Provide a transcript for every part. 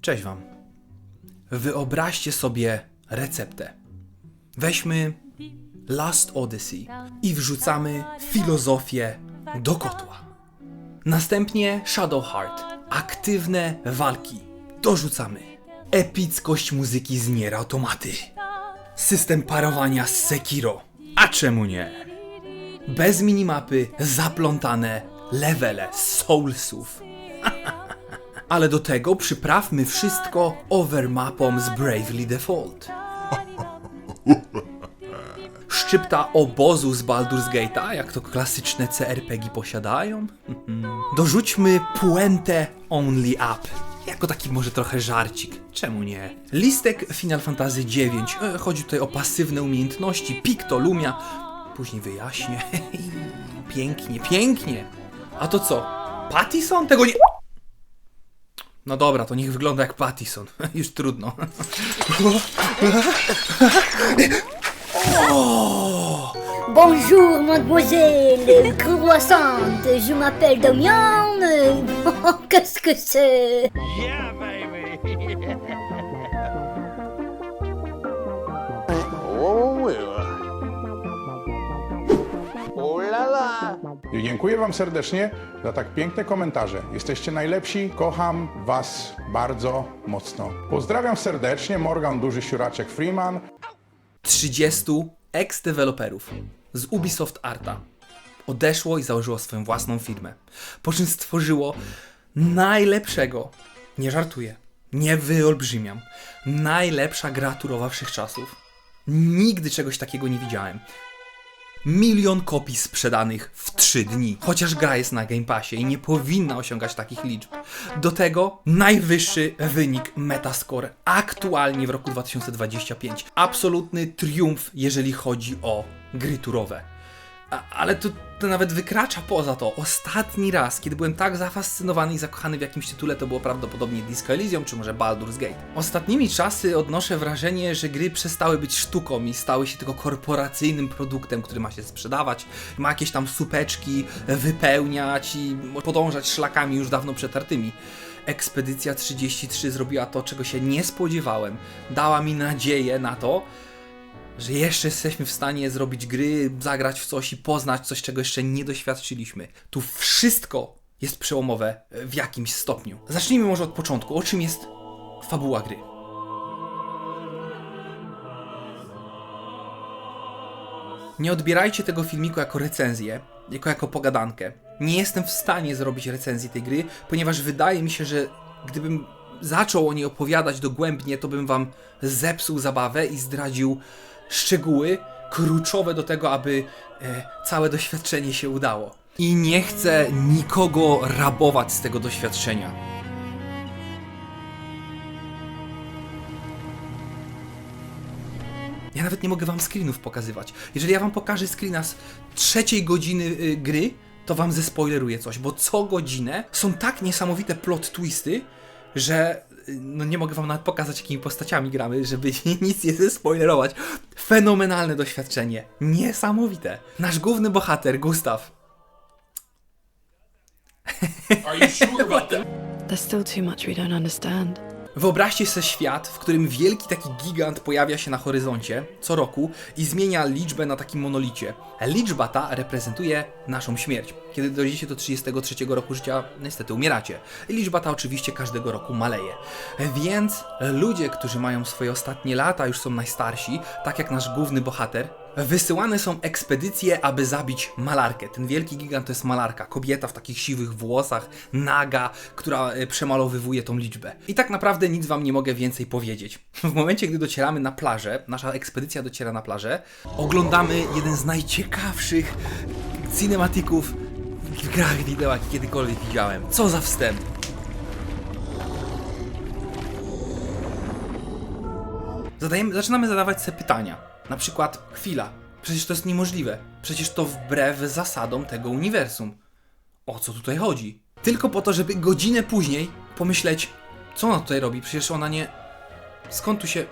Cześć Wam. Wyobraźcie sobie receptę. Weźmy Last Odyssey i wrzucamy filozofię do kotła. Następnie Shadowheart. Aktywne walki. Dorzucamy. Epickość muzyki z Nier Automaty. System parowania z Sekiro. A czemu nie? Bez minimapy, zaplątane levele Soulsów. Ale do tego przyprawmy wszystko overmapą z Bravely Default. Szczypta obozu z Baldur's Gate'a, jak to klasyczne CRPG posiadają. Dorzućmy puentę Only Up. Jako taki może trochę żarcik. Czemu nie? Listek Final Fantasy IX. E, Chodzi tutaj o pasywne umiejętności Picto, Lumia. Później wyjaśnię. pięknie, pięknie. A to co? Pattison? Tego nie... No dobra, to niech wygląda jak Pattison. Już trudno. Bonjour, mademoiselle croissante. Je m'appelle Damian. Qu'est-ce que c'est Oh, Dziękuję Wam serdecznie za tak piękne komentarze. Jesteście najlepsi, kocham Was bardzo mocno. Pozdrawiam serdecznie, Morgan Duży Siuraczek Freeman. 30 ex-deweloperów z Ubisoft Arta odeszło i założyło swoją własną firmę. Po czym stworzyło najlepszego, nie żartuję, nie wyolbrzymiam, najlepsza gra turowa wszechczasów. Nigdy czegoś takiego nie widziałem. Milion kopii sprzedanych w 3 dni. Chociaż gra jest na Game Passie i nie powinna osiągać takich liczb. Do tego najwyższy wynik Metascore aktualnie w roku 2025. Absolutny triumf, jeżeli chodzi o gry turowe. A, ale to, to nawet wykracza poza to. Ostatni raz, kiedy byłem tak zafascynowany i zakochany w jakimś tytule, to było prawdopodobnie Disco Elysium, czy może Baldur's Gate. Ostatnimi czasy odnoszę wrażenie, że gry przestały być sztuką i stały się tylko korporacyjnym produktem, który ma się sprzedawać, ma jakieś tam supeczki wypełniać i podążać szlakami już dawno przetartymi. Ekspedycja 33 zrobiła to, czego się nie spodziewałem. Dała mi nadzieję na to, że jeszcze jesteśmy w stanie zrobić gry, zagrać w coś i poznać coś, czego jeszcze nie doświadczyliśmy. Tu wszystko jest przełomowe w jakimś stopniu. Zacznijmy może od początku. O czym jest fabuła gry? Nie odbierajcie tego filmiku jako recenzję, jako jako pogadankę. Nie jestem w stanie zrobić recenzji tej gry, ponieważ wydaje mi się, że gdybym zaczął o niej opowiadać dogłębnie, to bym wam zepsuł zabawę i zdradził szczegóły kluczowe do tego, aby e, całe doświadczenie się udało. I nie chcę nikogo rabować z tego doświadczenia. Ja nawet nie mogę wam screenów pokazywać. Jeżeli ja wam pokażę screena z trzeciej godziny y, gry, to wam zespoileruję coś, bo co godzinę są tak niesamowite plot twisty, że no nie mogę wam nawet pokazać, jakimi postaciami gramy, żeby nic nie zespoilerować. Fenomenalne doświadczenie. Niesamowite. Nasz główny bohater, Gustaw, There's still too much we don't understand. Wyobraźcie sobie świat, w którym wielki taki gigant pojawia się na horyzoncie co roku i zmienia liczbę na takim monolicie. Liczba ta reprezentuje naszą śmierć. Kiedy dojdziecie do 33 roku życia, niestety umieracie. Liczba ta oczywiście każdego roku maleje. Więc ludzie, którzy mają swoje ostatnie lata, już są najstarsi, tak jak nasz główny bohater, Wysyłane są ekspedycje, aby zabić malarkę. Ten wielki gigant to jest malarka. Kobieta w takich siwych włosach, naga, która e, przemalowywuje tą liczbę. I tak naprawdę nic wam nie mogę więcej powiedzieć. W momencie, gdy docieramy na plażę, nasza ekspedycja dociera na plażę, oglądamy jeden z najciekawszych cinematików w grach wideo, kiedykolwiek widziałem. Co za wstęp! Zadajemy, zaczynamy zadawać sobie pytania. Na przykład, chwila, przecież to jest niemożliwe. Przecież to wbrew zasadom tego uniwersum. O co tutaj chodzi? Tylko po to, żeby godzinę później pomyśleć, co ona tutaj robi? Przecież ona nie. Skąd tu się.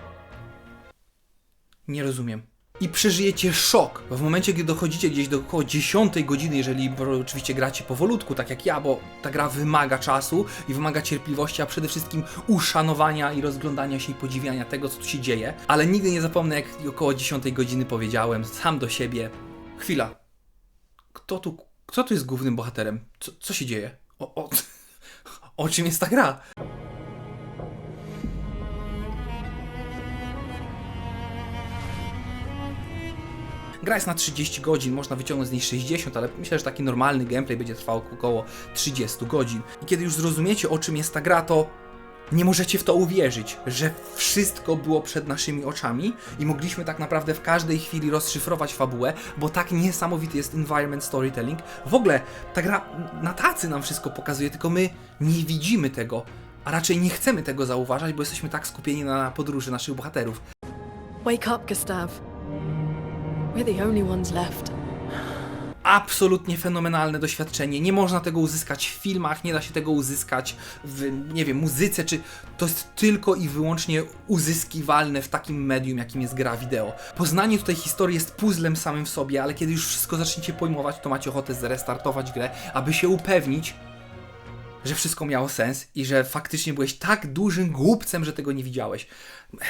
Nie rozumiem. I przeżyjecie szok w momencie, gdy dochodzicie gdzieś do około 10 godziny, jeżeli oczywiście gracie powolutku, tak jak ja, bo ta gra wymaga czasu i wymaga cierpliwości, a przede wszystkim uszanowania i rozglądania się i podziwiania tego, co tu się dzieje. Ale nigdy nie zapomnę, jak około 10 godziny powiedziałem sam do siebie: Chwila, kto tu, kto tu jest głównym bohaterem? Co, co się dzieje? O, o, o czym jest ta gra? Gra jest na 30 godzin, można wyciągnąć z niej 60, ale myślę, że taki normalny gameplay będzie trwał około 30 godzin. I kiedy już zrozumiecie, o czym jest ta gra, to nie możecie w to uwierzyć, że wszystko było przed naszymi oczami i mogliśmy tak naprawdę w każdej chwili rozszyfrować fabułę, bo tak niesamowity jest environment storytelling. W ogóle ta gra na tacy nam wszystko pokazuje, tylko my nie widzimy tego, a raczej nie chcemy tego zauważać, bo jesteśmy tak skupieni na podróży naszych bohaterów. Wake up, Gustav. We're the only ones left. absolutnie fenomenalne doświadczenie. Nie można tego uzyskać w filmach, nie da się tego uzyskać w, nie wiem, muzyce, czy to jest tylko i wyłącznie uzyskiwalne w takim medium, jakim jest gra wideo. Poznanie tutaj historii jest puzzlem samym w sobie, ale kiedy już wszystko zaczniecie pojmować, to macie ochotę zrestartować grę, aby się upewnić, że wszystko miało sens i że faktycznie byłeś tak dużym głupcem, że tego nie widziałeś.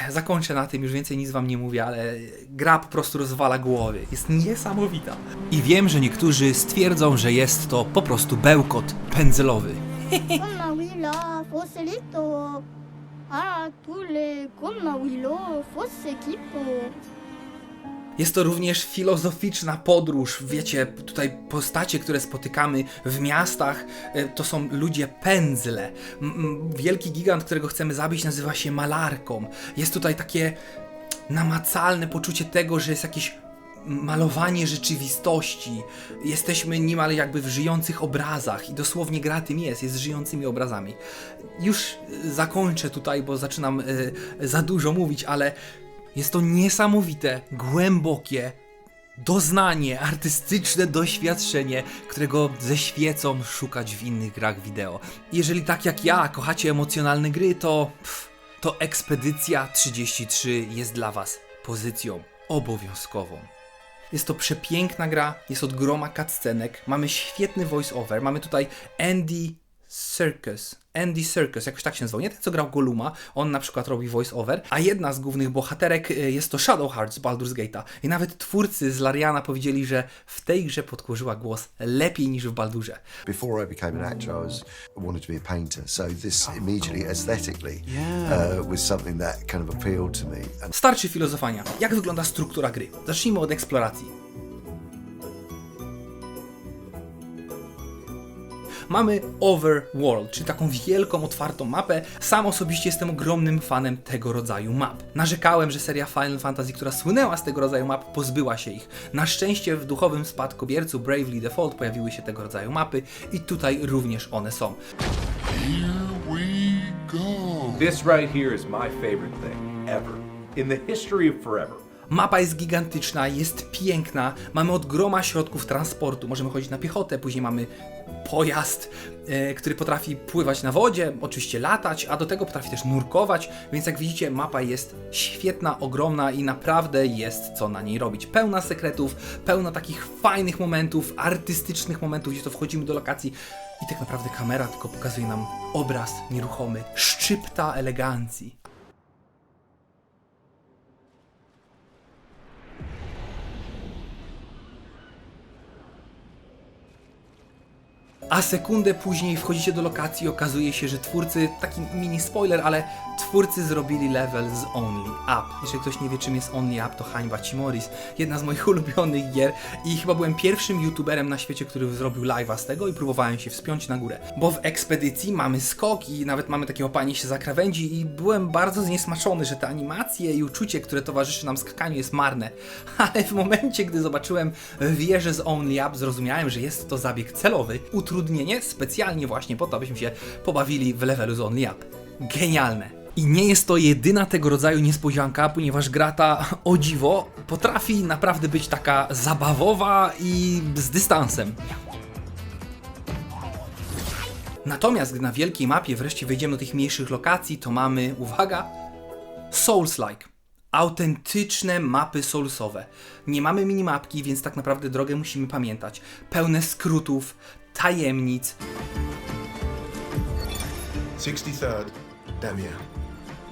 Zakończę na tym, już więcej nic wam nie mówię, ale gra po prostu rozwala głowy. Jest niesamowita. I wiem, że niektórzy stwierdzą, że jest to po prostu bełkot pędzelowy. Jest to również filozoficzna podróż. Wiecie, tutaj postacie, które spotykamy w miastach, e, to są ludzie pędzle. Wielki gigant, którego chcemy zabić, nazywa się malarką. Jest tutaj takie namacalne poczucie tego, że jest jakieś malowanie rzeczywistości. Jesteśmy niemal jakby w żyjących obrazach i dosłownie gra tym jest, jest żyjącymi obrazami. Już zakończę tutaj, bo zaczynam e, za dużo mówić, ale jest to niesamowite, głębokie doznanie, artystyczne doświadczenie, którego ze świecą szukać w innych grach wideo. Jeżeli tak jak ja kochacie emocjonalne gry, to pff, to Ekspedycja 33 jest dla Was pozycją obowiązkową. Jest to przepiękna gra, jest od groma cutscenek, mamy świetny voice-over, mamy tutaj Andy Circus. Andy Circus, jakoś tak się nazywał. Nie ten, co grał Goluma, on na przykład robi voice-over, a jedna z głównych bohaterek y, jest to Shadow Heart z Baldur's Gate'a. I nawet twórcy z Lariana powiedzieli, że w tej grze podkurzyła głos lepiej niż w Baldurze. Before I became an actor, I was wanted to be a painter. So this immediately, aesthetically, uh, was something that kind of appealed to me. And Starczy filozofowania. Jak wygląda struktura gry? Zacznijmy od eksploracji. Mamy Overworld, czyli taką wielką, otwartą mapę. Sam osobiście jestem ogromnym fanem tego rodzaju map. Narzekałem, że seria Final Fantasy, która słynęła z tego rodzaju map, pozbyła się ich. Na szczęście w duchowym spadkobiercu Bravely Default pojawiły się tego rodzaju mapy i tutaj również one są. This right here is my favorite thing ever in the history of forever. Mapa jest gigantyczna, jest piękna, mamy od groma środków transportu. Możemy chodzić na piechotę, później mamy pojazd, e, który potrafi pływać na wodzie, oczywiście latać, a do tego potrafi też nurkować, więc jak widzicie, mapa jest świetna, ogromna i naprawdę jest co na niej robić. Pełna sekretów, pełna takich fajnych momentów, artystycznych momentów, gdzie to wchodzimy do lokacji i tak naprawdę kamera tylko pokazuje nam obraz nieruchomy, szczypta elegancji. A sekundę później wchodzicie do lokacji i okazuje się, że twórcy, taki mini spoiler, ale twórcy zrobili level z Only Up. Jeżeli ktoś nie wie czym jest Only Up, to hańba ci Morris. Jedna z moich ulubionych gier i chyba byłem pierwszym youtuberem na świecie, który zrobił live'a z tego i próbowałem się wspiąć na górę. Bo w ekspedycji mamy skok i nawet mamy takie opanie się za krawędzi i byłem bardzo zniesmaczony, że te animacje i uczucie, które towarzyszy nam skakaniu jest marne. Ale w momencie, gdy zobaczyłem wieżę z Only Up, zrozumiałem, że jest to zabieg celowy, utrudnienie specjalnie właśnie po to, abyśmy się pobawili w levelu z Only Up. Genialne. I nie jest to jedyna tego rodzaju niespodzianka, ponieważ gra ta, o dziwo, potrafi naprawdę być taka zabawowa i z dystansem. Natomiast gdy na wielkiej mapie wreszcie wejdziemy do tych mniejszych lokacji, to mamy, uwaga, Souls-like. Autentyczne mapy soulsowe. Nie mamy minimapki, więc tak naprawdę drogę musimy pamiętać. Pełne skrótów, tajemnic, 63rd, Damien.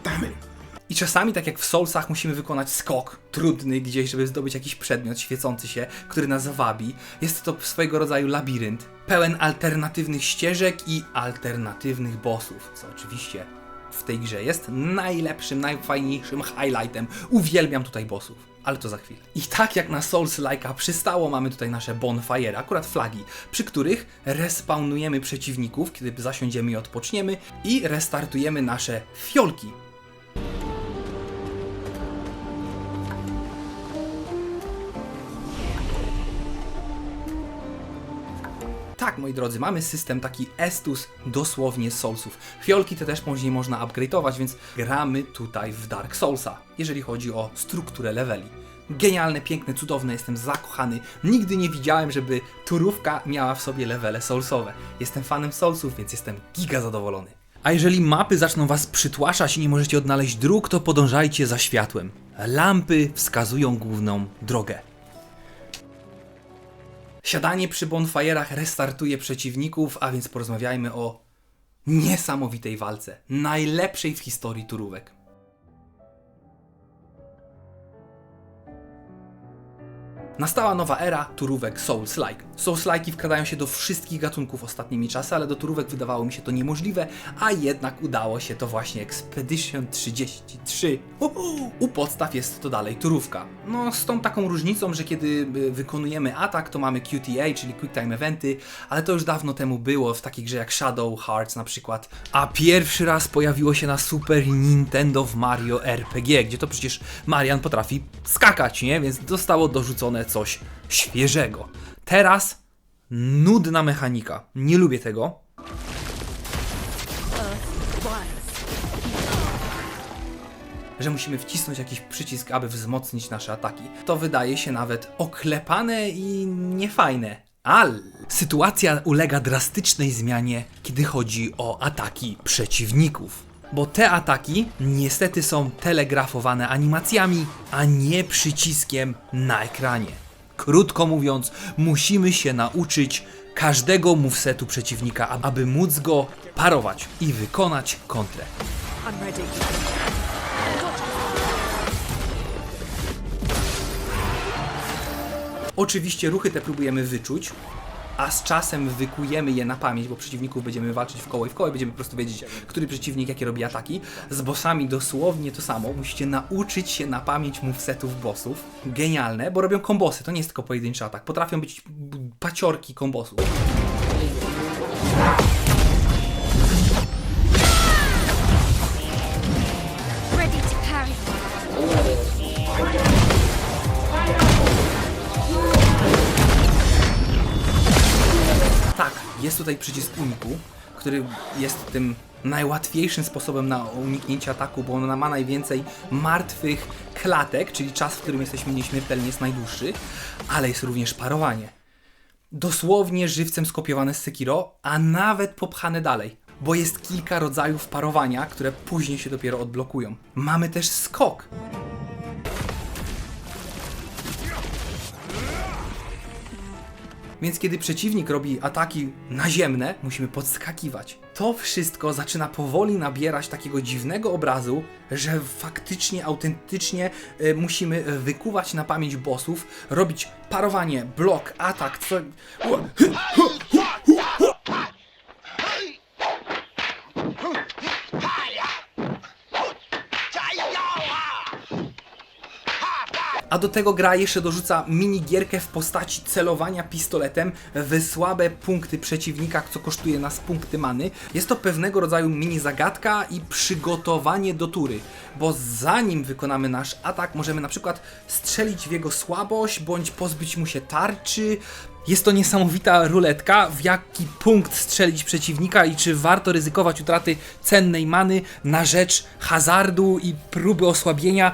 Damn it! I czasami, tak jak w Soulsach, musimy wykonać skok trudny gdzieś, żeby zdobyć jakiś przedmiot świecący się, który nas wabi. Jest to swojego rodzaju labirynt, pełen alternatywnych ścieżek i alternatywnych bossów, co oczywiście w tej grze jest najlepszym, najfajniejszym highlightem. Uwielbiam tutaj bossów. Ale to za chwilę. I tak jak na Souls Like'a przystało, mamy tutaj nasze bonfire, akurat flagi, przy których respawnujemy przeciwników, kiedy zasiądziemy i odpoczniemy, i restartujemy nasze fiolki, Tak, moi drodzy, mamy system taki Estus dosłownie Soulsów. Fiolki te też później można upgrade'ować, więc gramy tutaj w Dark Soulsa, jeżeli chodzi o strukturę leveli. Genialne, piękne, cudowne, jestem zakochany. Nigdy nie widziałem, żeby turówka miała w sobie levele Soulsowe. Jestem fanem Soulsów, więc jestem giga zadowolony. A jeżeli mapy zaczną was przytłaszać i nie możecie odnaleźć dróg, to podążajcie za światłem. Lampy wskazują główną drogę. Siadanie przy bonfire'ach restartuje przeciwników, a więc porozmawiajmy o niesamowitej walce. Najlepszej w historii turówek. Nastała nowa era turówek Souls-like. Souls-like'i wkradają się do wszystkich gatunków ostatnimi czasy, ale do turówek wydawało mi się to niemożliwe, a jednak udało się to właśnie Expedition 33. Uhu! U podstaw jest to dalej turówka. No, z tą taką różnicą, że kiedy y, wykonujemy atak, to mamy QTA, czyli Quick Time Eventy, ale to już dawno temu było w takiej grze jak Shadow Hearts na przykład. A pierwszy raz pojawiło się na Super Nintendo w Mario RPG, gdzie to przecież Marian potrafi skakać, nie? Więc zostało dorzucone coś świeżego. Teraz nudna mechanika. Nie lubię tego. że musimy wcisnąć jakiś przycisk, aby wzmocnić nasze ataki. To wydaje się nawet oklepane i niefajne. Ale sytuacja ulega drastycznej zmianie, kiedy chodzi o ataki przeciwników. Bo te ataki niestety są telegrafowane animacjami, a nie przyciskiem na ekranie. Krótko mówiąc, musimy się nauczyć każdego movesetu przeciwnika, ab- aby móc go parować i wykonać kontrę. Oczywiście ruchy te próbujemy wyczuć, a z czasem wykujemy je na pamięć, bo przeciwników będziemy walczyć w koło i w koło będziemy po prostu wiedzieć, który przeciwnik jakie robi ataki. Z bossami dosłownie to samo. Musicie nauczyć się na pamięć movesetów bossów. Genialne, bo robią kombosy. To nie jest tylko pojedynczy atak. Potrafią być paciorki kombosów. Tak, jest tutaj przycisk uniku, który jest tym najłatwiejszym sposobem na uniknięcie ataku, bo ona ma najwięcej martwych klatek, czyli czas, w którym jesteśmy nieśmiertelni jest najdłuższy, ale jest również parowanie. Dosłownie żywcem skopiowane z Sekiro, a nawet popchane dalej, bo jest kilka rodzajów parowania, które później się dopiero odblokują. Mamy też skok. Więc kiedy przeciwnik robi ataki naziemne, musimy podskakiwać. To wszystko zaczyna powoli nabierać takiego dziwnego obrazu, że faktycznie, autentycznie e, musimy wykuwać na pamięć bossów, robić parowanie, blok, atak, co... A do tego gra jeszcze dorzuca minigierkę w postaci celowania pistoletem w słabe punkty przeciwnika, co kosztuje nas punkty many. Jest to pewnego rodzaju mini zagadka i przygotowanie do tury, bo zanim wykonamy nasz atak, możemy na przykład strzelić w jego słabość, bądź pozbyć mu się tarczy. Jest to niesamowita ruletka, w jaki punkt strzelić przeciwnika i czy warto ryzykować utraty cennej many na rzecz hazardu i próby osłabienia.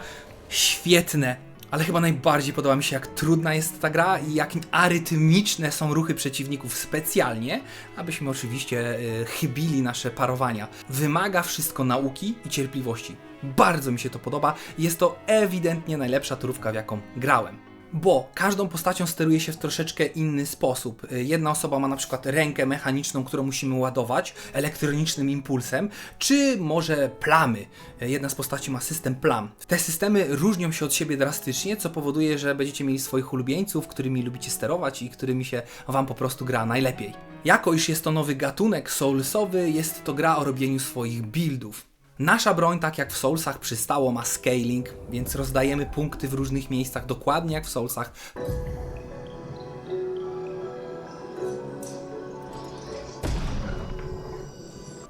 Świetne, Ale chyba najbardziej podoba mi się, jak trudna jest ta gra i jak arytmiczne są ruchy przeciwników specjalnie, abyśmy oczywiście e, chybili nasze parowania. Wymaga wszystko nauki i cierpliwości. Bardzo mi się to podoba jest to ewidentnie najlepsza turówka, w jaką grałem. Bo każdą postacią steruje się w troszeczkę inny sposób. Y, Jedna osoba ma na przykład rękę mechaniczną, którą musimy ładować elektronicznym impulsem, czy może plamy. Y, Jedna z postaci ma system plam. Te systemy różnią się od siebie drastycznie, co powoduje, że będziecie mieli swoich ulubieńców, którymi lubicie sterować i którymi się wam po prostu gra najlepiej. Jako iż jest to nowy gatunek soulsowy, jest to gra o robieniu swoich buildów. Nasza broń, tak jak w Soulsach przystało, ma scaling, więc rozdajemy punkty w różnych miejscach, dokładnie jak w Soulsach.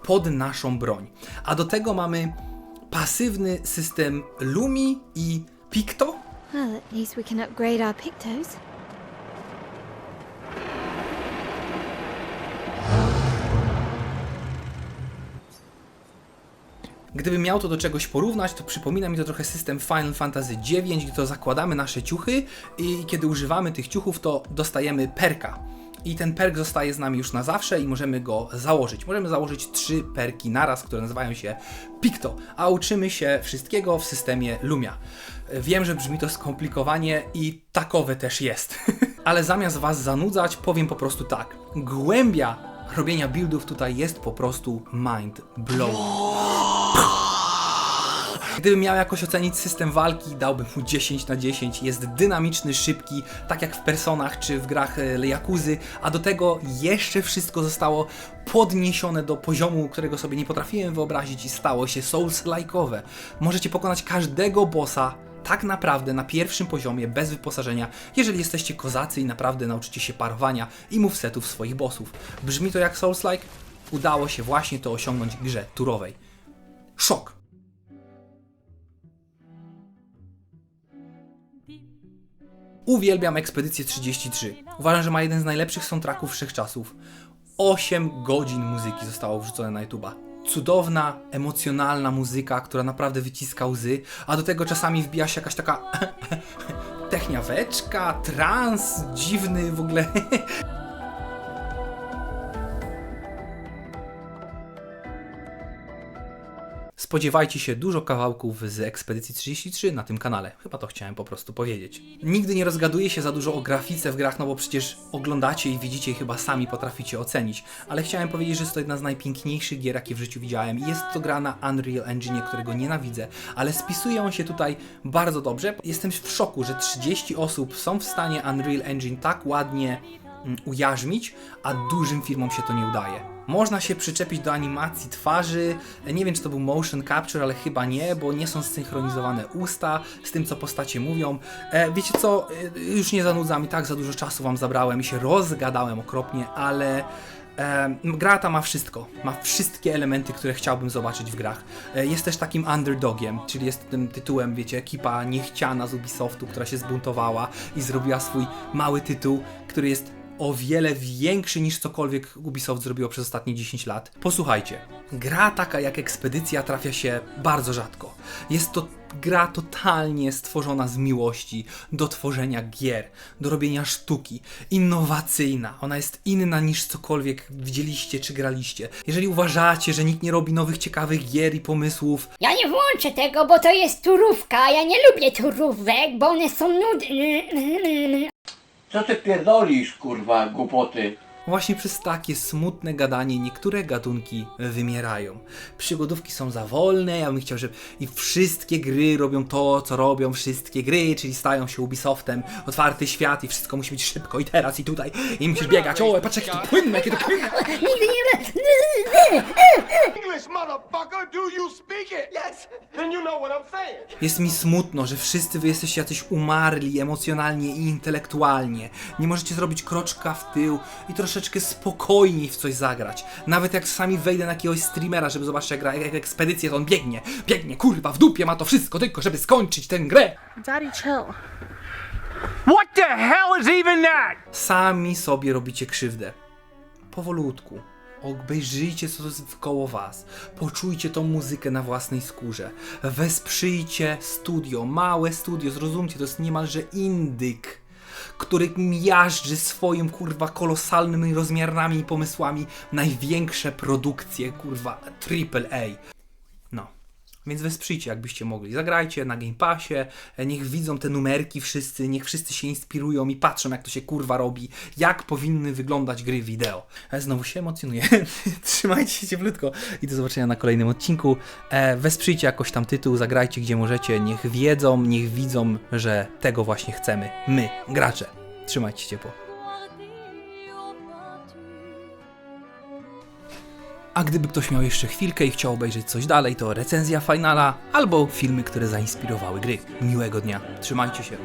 Pod naszą broń. A do tego mamy pasywny system Lumi i Picto, Well, at least we can upgrade our Pictos. Gdybym miał to do czegoś porównać, to przypomina mi to trochę system Final Fantasy IX, gdzie to zakładamy nasze ciuchy i kiedy używamy tych ciuchów, to dostajemy perka. I ten perk zostaje z nami już na zawsze i możemy go założyć. Możemy założyć trzy perki naraz, które nazywają się Picto, a uczymy się wszystkiego w systemie Lumia. Wiem, że brzmi to skomplikowanie i takowe też jest. Ale zamiast Was zanudzać, powiem po prostu tak. Głębia robienia buildów tutaj jest po prostu mind blowing. Gdybym miał jakoś ocenić system walki, dałbym mu 10 na 10. Jest dynamiczny, szybki, tak jak w Personach czy w grach e, Yakuzy, a do tego jeszcze wszystko zostało podniesione do poziomu, którego sobie nie potrafiłem wyobrazić i stało się Souls-like'owe. Możecie pokonać każdego bossa tak naprawdę na pierwszym poziomie bez wyposażenia, jeżeli jesteście kozacy i naprawdę nauczycie się parowania i movesetów swoich bossów. Brzmi to jak Souls-like? Udało się właśnie to osiągnąć w grze turowej. Szok! Uwielbiam Ekspedycję 33. Uważam, że ma jeden z najlepszych soundtracków wszechczasów. 8 godzin muzyki zostało wrzucone na YouTube'a. Cudowna, emocjonalna muzyka, która naprawdę wyciska łzy, a do tego czasami wbija się jakaś taka techniaweczka, trans, dziwny w ogóle. Spodziewajcie się dużo kawałków z Ekspedycji 33 na tym kanale. Chyba to chciałem po prostu powiedzieć. Nigdy nie rozgaduję się za dużo o grafice w grach, no bo przecież oglądacie i widzicie i chyba sami potraficie ocenić. Ale chciałem powiedzieć, że jest to jedna z najpiękniejszych gier, jakie w życiu widziałem. Jest to gra na Unreal Engine, którego nienawidzę, ale spisuje on się tutaj bardzo dobrze. Jestem w szoku, że 30 osób są w stanie Unreal Engine tak ładnie mm, ujarzmić, a dużym firmom się to nie udaje. Można się przyczepić do animacji twarzy. Nie wiem, czy to był motion capture, ale chyba nie, bo nie są zsynchronizowane usta z tym, co postacie mówią. E, wiecie co, e, już nie zanudzam i tak za dużo czasu wam zabrałem i się rozgadałem okropnie, ale e, gra ta ma wszystko. Ma wszystkie elementy, które chciałbym zobaczyć w grach. E, jest też takim underdogiem, czyli jest tym tytułem, wiecie, ekipa niechciana z Ubisoftu, która się zbuntowała i zrobiła swój mały tytuł, który jest o wiele większy niż cokolwiek Ubisoft zrobiło przez ostatnie 10 lat. Posłuchajcie, gra taka jak Ekspedycja trafia się bardzo rzadko. Jest to gra totalnie stworzona z miłości do tworzenia gier, do robienia sztuki, innowacyjna. Ona jest inna niż cokolwiek widzieliście czy graliście. Jeżeli uważacie, że nikt nie robi nowych ciekawych gier i pomysłów, Ja nie włączę tego, bo to jest turówka, ja nie lubię turówek, bo one są nudne. Co ty pierdolisz, kurwa, głupoty? Właśnie przez takie smutne gadanie niektóre gatunki wymierają. Przygodówki są za wolne, ja bym chciał, żeby i wszystkie gry robią to, co robią wszystkie gry, czyli stają się Ubisoftem, otwarty świat i wszystko musi być szybko i teraz i tutaj i musisz biegać, o patrz jakie to płynne, jakie to płynne. Nigdy nie... English, motherfucker, do you speak it? Yes. Then you know what I'm saying. Jest mi smutno, że wszyscy wy jesteście jacyś umarli emocjonalnie i intelektualnie. Nie możecie zrobić kroczka w tył i troszeczkę spokojniej w coś zagrać. Nawet jak sami wejdę na jakiegoś streamera, żeby zobaczyć jak gra jak ekspedycję, to on biegnie, biegnie, kurwa, w dupie ma to wszystko tylko, żeby skończyć tę grę. Daddy, chill. What the hell is even that? Sami sobie robicie krzywdę. Powolutku. obejrzyjcie co jest koło was, poczujcie tą muzykę na własnej skórze, wesprzyjcie studio, małe studio, zrozumcie, to jest niemalże indyk, który miażdży swoim kurwa kolosalnymi rozmiarami i pomysłami największe produkcje kurwa AAA. Więc wesprzyjcie, jakbyście mogli. Zagrajcie na Game Passie, niech widzą te numerki wszyscy, niech wszyscy się inspirują i patrzą, jak to się kurwa robi, jak powinny wyglądać gry wideo. E, Znowu się emocjonuję. Trzymajcie się cieplutko i do zobaczenia na kolejnym odcinku. E, wesprzyjcie jakoś tam tytuł, zagrajcie gdzie możecie, niech wiedzą, niech widzą, że tego właśnie chcemy. My, gracze. Trzymajcie się ciepło. A gdyby ktoś miał jeszcze chwilkę i chciał obejrzeć coś dalej, to recenzja finala albo filmy, które zainspirowały gry. Miłego dnia. Trzymajcie się.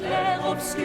Les hauts